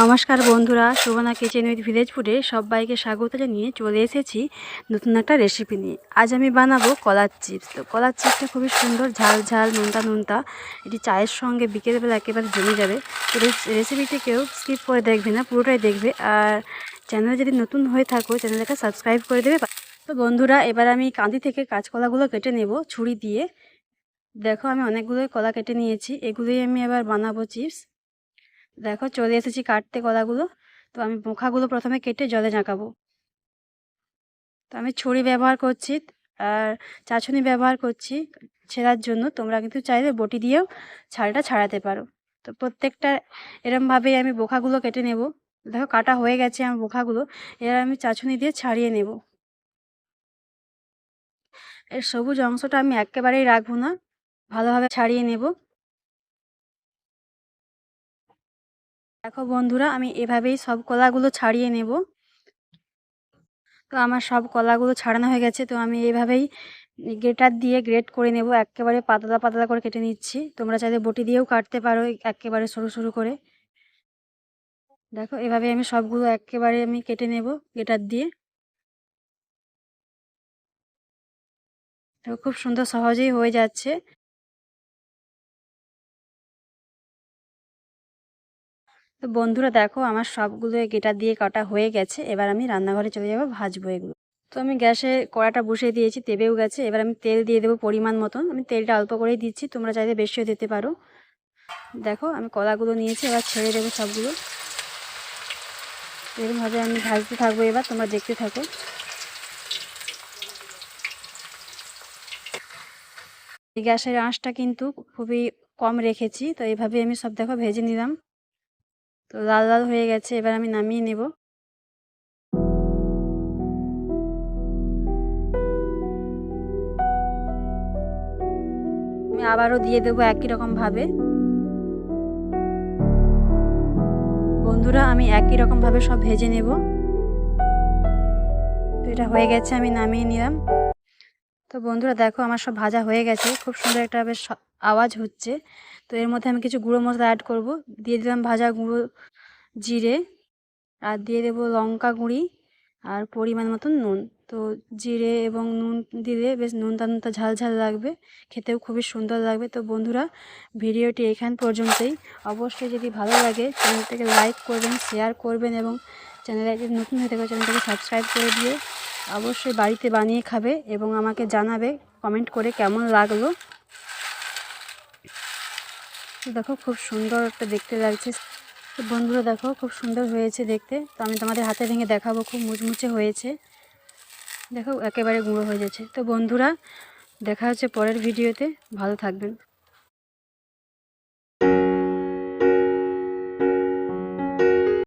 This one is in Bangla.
নমস্কার বন্ধুরা শোভনা কিচেন উইথ ভিলেজ ফুডে সবাইকে স্বাগত জানিয়ে চলে এসেছি নতুন একটা রেসিপি নিয়ে। আজ আমি বানাবো কলার চিপস। তো কলার চিপসটা খুবই সুন্দর, ঝাল ঝাল, নোনতা নোনতা। এটি চায়ের সঙ্গে বিকেলবেলা একেবারে জমে যাবে। তো রেসিপিটি কেউ স্কিপ করে দেখবে না, পুরোটাই দেখবে। আর চ্যানেলে যদি নতুন হয়ে থাকো চ্যানেলটাকে সাবস্ক্রাইব করে দেবে। তো বন্ধুরা, এবার আমি কাঁদি থেকে কাঁচকলাগুলো কেটে নেব ছুরি দিয়ে। দেখো আমি অনেকগুলোই কলা কেটে নিয়েছি। এগুলোই আমি এবার বানাবো চিপস। দেখো চলে এসেছি কাটতে কলাগুলো। তো আমি পোখাগুলো প্রথমে কেটে জলে ঝাঁকাবো। তো আমি ছুরি ব্যবহার করছি আর চাছুনি ব্যবহার করছি ছেঁড়ার জন্য। তোমরা কিন্তু চাইলে বটি দিয়েও ছালটা ছাড়াতে পারো। তো প্রত্যেকটা এরমভাবেই আমি বোখাগুলো কেটে নেব। দেখো কাটা হয়ে গেছে আমার বোখাগুলো। এবার আমি চাছুনি দিয়ে ছাড়িয়ে নেব। এর সবুজ অংশটা আমি একেবারেই রাখব না। ভালোভাবে ছাড়িয়ে নেব। দেখো বন্ধুরা, আমি এভাবেই সব কলাগুলো ছাড়িয়ে নেব। তো আমার সব কলাগুলো ছাড়ানো হয়ে গেছে, তো আমি এভাবেই গ্রেটার দিয়ে গ্রেট করে নেব। একেবারে পাতলা পাতলা করে কেটে নিচ্ছি। তোমরা চাইলে বটি দিয়েও কাটতে পারো একেবারে সরু সরু করে। দেখো, এভাবে আমি সবগুলো একেবারে আমি কেটে নেব গ্রেটার দিয়ে। দেখো খুব সুন্দর সহজেই হয়ে যাচ্ছে। তো বন্ধুরা দেখো, আমার সবগুলো গেটার দিয়ে কাটা হয়ে গেছে। এবার আমি রান্নাঘরে চলে যাব, ভাজবো এগুলো। তো আমি গ্যাসে কড়াটা বসিয়ে দিয়েছি তেবেও গেছে। এবার আমি তেল দিয়ে দেবো পরিমাণ মতন। আমি তেলটা অল্প করেই দিচ্ছি, তোমরা চাইলে বেশিও দিতে পারো। দেখো, আমি কলাগুলো নিয়েছি, এবার ছেড়ে দেবো সবগুলো। এরকমভাবে আমি ভাজতে থাকব এবার, তোমরা দেখতে থাকো। এই গ্যাসের আঁশটা কিন্তু খুবই কম রেখেছি, তো এইভাবে আমি সব দেখো ভেজে নিলাম। তো লাল লাল হয়ে গেছে, এবার আমি নামিয়ে নেব। আমি আবারও দিয়ে দেবো একই রকমভাবে বন্ধুরা, আমি একই রকমভাবে সব ভেজে নেব। তো এটা হয়ে গেছে, আমি নামিয়ে নিলাম। তো বন্ধুরা, দেখো আমার সব ভাজা হয়ে গেছে। খুব সুন্দর একটা বেশ আওয়াজ হচ্ছে। তো এর মধ্যে আমি কিছু গুঁড়ো মশলা অ্যাড করব। দিয়ে দিলাম ভাজা গুঁড়ো জিরে আর দিয়ে দেবো লঙ্কা গুঁড়ি আর পরিমাণ মতন নুন। তো জিরে এবং নুন দিলে বেশ নুনতা নুনতা ঝাল ঝাল লাগবে, খেতেও খুবই সুন্দর লাগবে। তো বন্ধুরা, ভিডিওটি এখান পর্যন্তই। অবশ্যই যদি ভালো লাগে, চ্যানেলটাকে লাইক করবেন শেয়ার করবেন এবং চ্যানেলে যদি নতুন হয়ে থাকে, চ্যানেলটাকে সাবস্ক্রাইব করে দিয়ে অবশ্যই বাড়িতে বানিয়ে খাবে এবং আমাকে জানাবে কমেন্ট করে কেমন লাগল। দেখো খুব সুন্দর একটা দেখতে লাগছে। তো বন্ধুরা দেখো, খুব সুন্দর হয়েছে দেখতে। তো আমি তোমাদের হাতে ভেঙে দেখাবো, খুব মুচমুচে হয়েছে। দেখো, একেবারে গুঁড়ো হয়ে যাচ্ছে। তো বন্ধুরা, দেখা হচ্ছে পরের ভিডিওতে। ভালো থাকবেন।